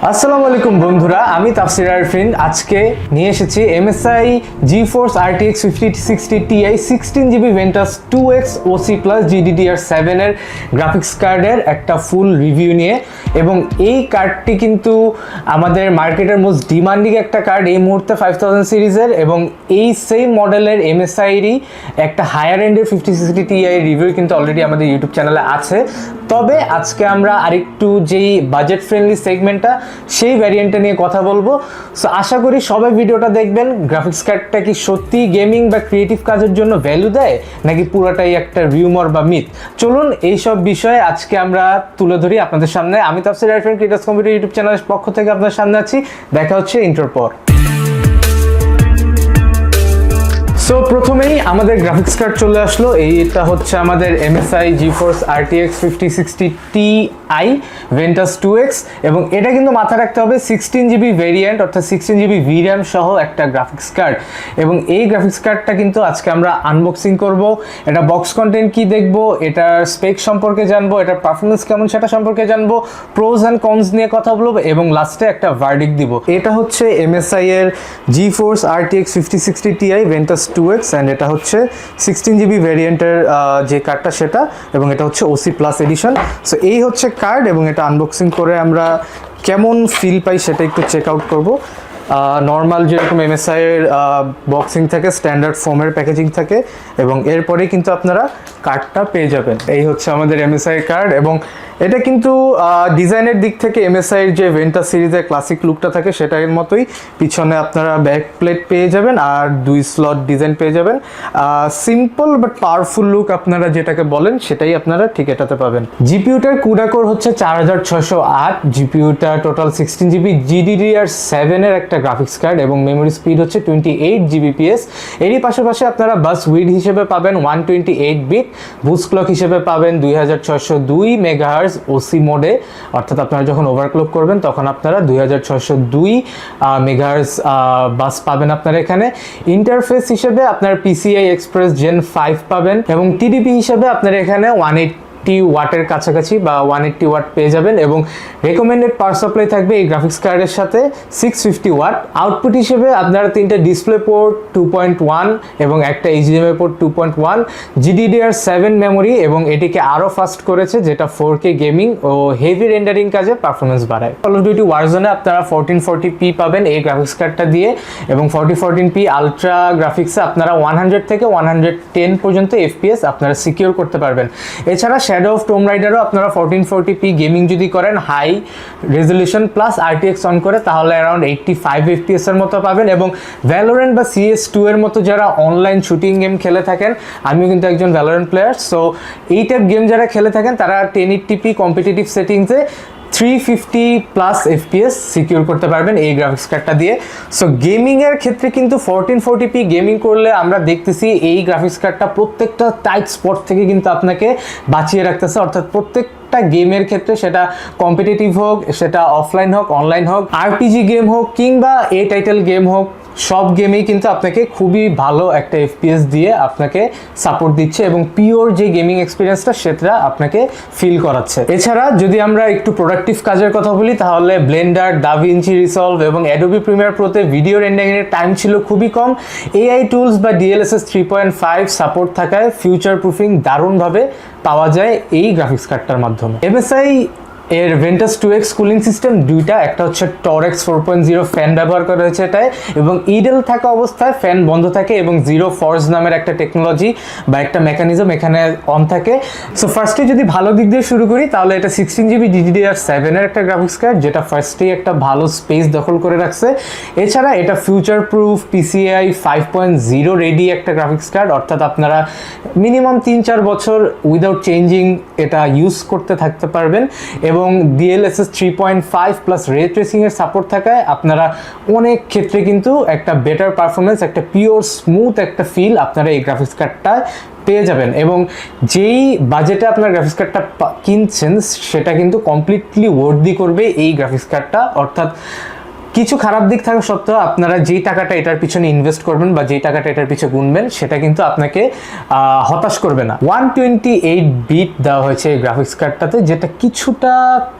আসসালামু আলাইকুম বন্ধুরা, আমি তাফসির আরফিন। আজকে নিয়ে এসেছি MSI GeForce RTX fifty sixty TI sixteen GB Ventus two X OC plus GDDR সেভেনের গ্রাফিক্স কার্ডের একটা ফুল রিভিউ নিয়ে। এবং এই কার্ডটি কিন্তু আমাদের মার্কেটের মোস্ট ডিমান্ডিং একটা কার্ড এই মুহূর্তে ফাইভ থাউজেন্ড সিরিজের এবং এই সেম মডেলের এমএসআইরই একটা হায়ার এন্ডের ফিফটি সিক্সটি টিআই রিভিউ কিন্তু অলরেডি আমাদের ইউটিউব চ্যানেলে আছে। তবে আজকে আমরা আরেকটু যেই বাজেট ফ্রেন্ডলি সেগমেন্টটা সেই ভ্যারিয়েন্টটা নিয়ে কথা বলব। সো আশা করি সবাই ভিডিওটা দেখবেন। গ্রাফিক্স কার্ডটা কি সত্যি গেমিং বা ক্রিয়েটিভ কাজের জন্য ভ্যালু দেয়, নাকি পুরোটাই একটা রিউমার বা মিথ চলুন এইসব বিষয়ে আজকে আমরা তুলে ধরি আপনাদের সামনে। আমি তাফসির আরফিন ক্রিয়েটার্স কম্পিউটার ইউটিউব চ্যানেলের পক্ষ থেকে আপনাদের সামনে আছি। দেখা হচ্ছে ইন্টার পর। সো প্রথমেই আমাদের গ্রাফিক্স কার্ড চলে আসলো। এইটা হচ্ছে আমাদের MSI GeForce RTX fifty sixty T I Ventus two X এবং এটা কিন্তু মাথায় রাখতে হবে সিক্সটিন জিবি ভেরিয়েন্ট অর্থাৎ সিক্সটিন জিবি ভির্যাম সহ একটা গ্রাফিক্স কার্ড এবং এই গ্রাফিক্স কার্ডটা কিন্তু আজকে আমরা আনবক্সিং করব। এটা বক্স কন্টেন্ট কি দেখব? এটার স্পেক সম্পর্কে জানব? এটার পারফরমেন্স কেমন সেটা সম্পর্কে জানব? প্রোজ অ্যান্ড কনস নিয়ে কথা বলব এবং লাস্টে একটা ভার্ডিক দিব। এটা হচ্ছে এমএসআই এর GeForce RTX fifty sixty TI Ventus two X and এটা হচ্ছে সিক্সটিন জিবি ভেরিয়েন্টের যে কার্ডটা সেটা এবং এটা হচ্ছে ওসি প্লাস এডিশন সো এই হচ্ছে কার্ড এবং এটা আনবক্সিং করে আমরা কেমন ফিল পাই সেটা একটু চেক আউট করব। নর্মাল যেরকম এমএসআই এর বক্সিং থাকে স্ট্যান্ডার্ড ফোমের প্যাকেজিং থাকে এবং এরপরে কিন্তু আপনারা কার্ডটা পেয়ে যাবেন। এই হচ্ছে আমাদের এমএসআই কার্ড এবং এটা কিন্তু ডিজাইনের দিক থেকে এমএসআই এর যে ভেন্টা সিরিজের ক্লাসিক লুকটা থাকে সেটার মতোই। পিছনে আপনারা ব্যাক প্লেট পেয়ে যাবেন আর দুই স্লট ডিজাইন পেয়ে যাবেন। সিম্পল বাট পাওয়ারফুল লুক আপনারা যেটাকে বলেন, সেটাই আপনারা ঠিক এটাতে পাবেন। জিপিউটার কুডাকোর হচ্ছে চার হাজার ছশো আট। জিপিউটা টোটাল সিক্সটিন জিবি জিডিডিআর সেভেনের একটা গ্রাফিক্স কার্ড এবং মেমোরি স্পিড হচ্ছে টোয়েন্টি এইট জিবিপিএস এরই পাশাপাশি আপনারা বাস উইড হিসেবে পাবেন one twenty eight bit boost clock হিসেবে পাবেন দুই হাজার ছশো দুই মেগাহার্স ওসি মোডে অর্থাৎ আপনারা যখন ওভারক্লক করবেন, তখন আপনারা দুই হাজার ছশো দুই মেগাহার্স বাস পাবেন আপনারা এখানে। ইন্টারফেস হিসেবে আপনার পিসিআই এক্সপ্রেস জেন ফাইভ পাবেন এবং টিডিপি হিসেবে আপনারা এখানে ওয়ান এইট এইটটি ওয়াটের কাছাকাছি বা ওয়ান এইটটি ওয়াট পেয়ে যাবেন এবং রেকমেন্ডেড পাওয়ার সাপ্লাই থাকবে এই গ্রাফিক্স কার্ডের সাথে সিক্স ফিফটি ওয়াট আউটপুট হিসেবে আপনারা তিনটা display port two point one এবং একটা HDMI port two point one GDDR seven memory এবং এটিকে আরও ফাস্ট করেছে যেটা ফোর কে গেমিং ও হেভি রেন্ডারিং কাজে পারফরমেন্স বাড়ায়। কল অফ ডিউটি ওয়ারজনে আপনারা ফোরটিন ফোরটি পি পাবেন এই গ্রাফিক্স কার্ডটা দিয়ে এবং ফোরটি ফোরটিন পি আলট্রা গ্রাফিক্সে আপনারা ওয়ান হান্ড্রেড থেকে ওয়ান হান্ড্রেড টেন পর্যন্ত এফপিএস আপনারা সিকিউর করতে পারবেন। এছাড়া শ্যাডো অফ টোম রাইডারও আপনারা ফোরটিন ফোরটি পি গেমিং যদি করেন high resolution plus RTX on করে, তাহলে অ্যারাউন্ড এইটটি ফাইভ এফপিএস এর মতো পাবেন এবং ভ্যালোরেন্ট বা সিএস টু এর মতো যারা অনলাইন শুটিং গেম খেলে থাকেন, আমিও কিন্তু একজন ভ্যালোরেন্ট প্লেয়ার সো এই টাইপ গেম যারা খেলে থাকেন, তারা টেন এইটটিপি কম্পিটিটিভ সেটিংসে three fifty plus FPS secure করতে পারবেন এই গ্রাফিক্স কার্ডটা দিয়ে। সো গেমিংয়ের ক্ষেত্রে কিন্তু ফোরটিন ফোরটি গেমিং করলে আমরা দেখতেছি এই গ্রাফিক্স কার্ডটা প্রত্যেকটা টাইট স্পট থেকে কিন্তু আপনাকে বাঁচিয়ে রাখতেছে। অর্থাৎ প্রত্যেক একটা গেমের ক্ষেত্রে সেটা কম্পিটিটিভ হোক, সেটা অফলাইন হোক অনলাইন হোক আরপিজি গেম হোক, কিংবা এ টাইটেল গেম হোক সব গেমেই কিন্তু আপনাকে খুবই ভালো একটা এফপিএস দিয়ে আপনাকে সাপোর্ট দিচ্ছে এবং পিওর যে গেমিং এক্সপিরিয়েন্সটা সেটা আপনাকে ফিল করাচ্ছে। এছাড়া যদি আমরা একটু প্রোডাক্টিভ কাজের কথা বলি, তাহলে ব্লেন্ডার দাভিঞ্চি রিসলভ এবং অ্যাডোবি প্রিমিয়ার প্রোতে ভিডিও রেন্ডারিংয়ের টাইম ছিল খুবই কম। এআই টুলস বা DLSS three point five support থাকায় ফিউচার প্রুফিং দারুণভাবে পাওয়া যায় এই গ্রাফিক্স কার্ডটার মাধ্যমে। এমএসআই এর Ventus two X cooling system দুইটা, একটা হচ্ছে TORX four point zero fan ব্যবহার করা হয়েছে এটায় এবং ইডেল থাকা অবস্থায় ফ্যান বন্ধ থাকে এবং জিরো ফর্স নামের একটা টেকনোলজি বা একটা মেকানিজম এখানে অন থাকে। সো ফার্স্টে যদি ভালো দিক দিয়ে শুরু করি, তাহলে এটা সিক্সটিন জিবি ডিডিআর সেভেনের একটা গ্রাফিক্স কার্ড যেটা ফার্স্টেই একটা ভালো স্পেস দখল করে রাখছে। এছাড়া এটা future proof PCIE five point zero ready একটা গ্রাফিক্স কার্ড অর্থাৎ আপনারা মিনিমাম তিন চার বছর উইদাউট চেঞ্জিং এটা ইউজ করতে থাকতে পারবেন। এবং DLSS three point five plus ray ট্রেসিংয়ের support থাকায় আপনারা অনেক ক্ষেত্রে কিন্তু একটা বেটার পারফরমেন্স একটা পিওর স্মুথ একটা ফিল আপনারা এই গ্রাফিক্স কার্ডটায় পেয়ে যাবেন। এবং যেই বাজেটে আপনার গ্রাফিক্স কার্ডটা কিনছেন, সেটা কিন্তু কমপ্লিটলি ওয়ার্দি করবে এই গ্রাফিক্স কার্ডটা অর্থাৎ কিছু খারাপ দিক থাকা সত্ত্বেও আপনারা যেই টাকাটা এটার পিছনে ইনভেস্ট করবেন বা যেই টাকাটা এটার পিছনে গুনবেন, সেটা কিন্তু আপনাকে হতাশ করবে না। ওয়ান টোয়েন্টি এইট বিট দেওয়া হয়েছে এই গ্রাফিক্স কার্ডটাতে যেটা কিছুটা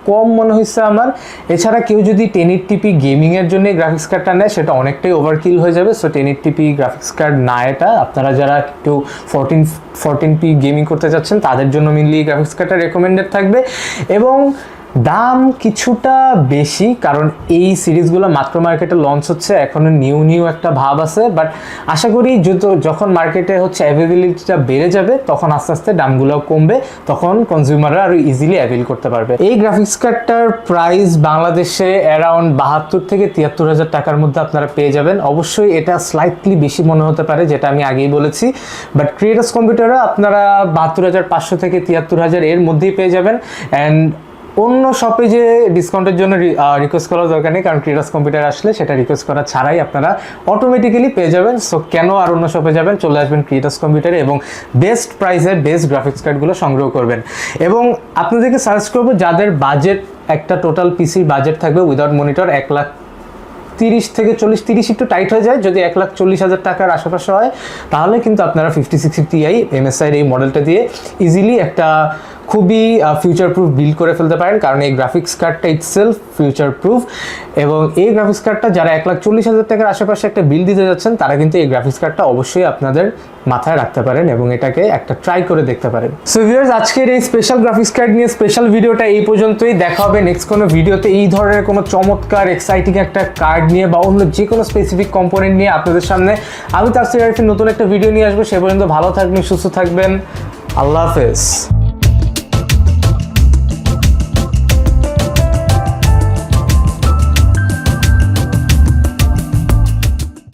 কম মনে হয়েছে আমার। এছাড়া কেউ যদি টেন এইট টিপি গেমিংয়ের জন্য গ্রাফিক্স কার্ডটা নেয়, সেটা অনেকটাই ওভারকিল হয়ে যাবে। So ten eight TP graphics card না এটা, আপনারা যারা একটু ফোরটিন ফোরটিন পি গেমিং করতে চাচ্ছেন, তাদের জন্য মেনলি গ্রাফিক্স কার্ডটা রেকমেন্ডেড থাকবে। এবং দাম কিছুটা বেশি, কারণ এই সিরিজগুলো মাত্র মার্কেটে লঞ্চ হচ্ছে, এখনও নিউ নিউ একটা ভাব আছে বাট আশা করি যখন মার্কেটে হচ্ছে অ্যাভেলেবিলিটিটা বেড়ে যাবে, তখন আস্তে আস্তে দামগুলো কমবে, তখন কনজিউমাররা আরও ইজিলি অ্যাভেল করতে পারবে। এই গ্রাফিক্স কার্ডটার প্রাইস বাংলাদেশে অ্যারাউন্ড বাহাত্তর থেকে তিয়াত্তর হাজার টাকার মধ্যে আপনারা পেয়ে যাবেন। অবশ্যই এটা স্লাইটলি বেশি মনে হতে পারে, যেটা আমি আগেই বলেছি বাট ক্রিয়েটার্স কম্পিউটারে আপনারা বাহাত্তর হাজার পাঁচশো থেকে তিয়াত্তর হাজার এর মধ্যেই পেয়ে যাবেন অ্যান্ড অন্য শপে যে ডিসকাউন্টের জন্য রিকোয়েস্ট করার দরকার নেই, কারণ ক্রিয়েটার্স কম্পিউটার আসলে সেটা রিকোয়েস্ট করা ছাড়াই আপনারা অটোমেটিক্যালি পেয়ে যাবেন। সো কেন আর অন্য শপে যাবেন? চলে আসবেন ক্রিয়েটার্স কম্পিউটারে এবং বেস্ট প্রাইসে বেস্ট গ্রাফিক্স কার্ডগুলো সংগ্রহ করবেন। এবং আপনাদেরকে সার্চ করব, যাদের বাজেট একটা টোটাল পিসির বাজেট থাকবে উইদাউট মনিটর এক লাখ তিরিশ থেকে চল্লিশ, তিরিশ একটু টাইট হয়ে যায়। যদি এক লাখ চল্লিশ হাজার টাকার আশেপাশে হয়, তাহলে কিন্তু আপনারা ফিফটি সিক্সটি টিআই এমএসআইয়ের এই মডেলটা দিয়ে ইজিলি একটা খুবই ফিউচার প্রুফ বিল্ড করে ফেলতে পারেন। কারণ এই গ্রাফিক্স কার্ডটা ইটসেলফ ফিউচার প্রুফ এবং এই গ্রাফিক্স কার্ডটা যারা এক লাখ চল্লিশ হাজার টাকার আশেপাশে একটা বিল দিতে যাচ্ছেন, তারা কিন্তু এই গ্রাফিক্স কার্ডটা অবশ্যই আপনাদের মাথায় রাখতে পারেন এবং এটাকে একটা ট্রাই করে দেখতে পারেন। সো ভিউয়ার্স আজকের এই স্পেশাল গ্রাফিক্স কার্ড নিয়ে স্পেশাল ভিডিওটা এই পর্যন্তই। দেখা হবে নেক্সট কোনো ভিডিওতে এই ধরনের কোনো চমৎকার এক্সাইটিং একটা কার্ড নিয়ে বা অন্য যে কোনো স্পেসিফিক কম্পোনেন্ট নিয়ে আপনাদের সামনে আমি তার নতুন একটা ভিডিও নিয়ে আসব। সে পর্যন্ত ভালো থাকবেন, সুস্থ থাকবেন। আল্লাহ হাফেজ।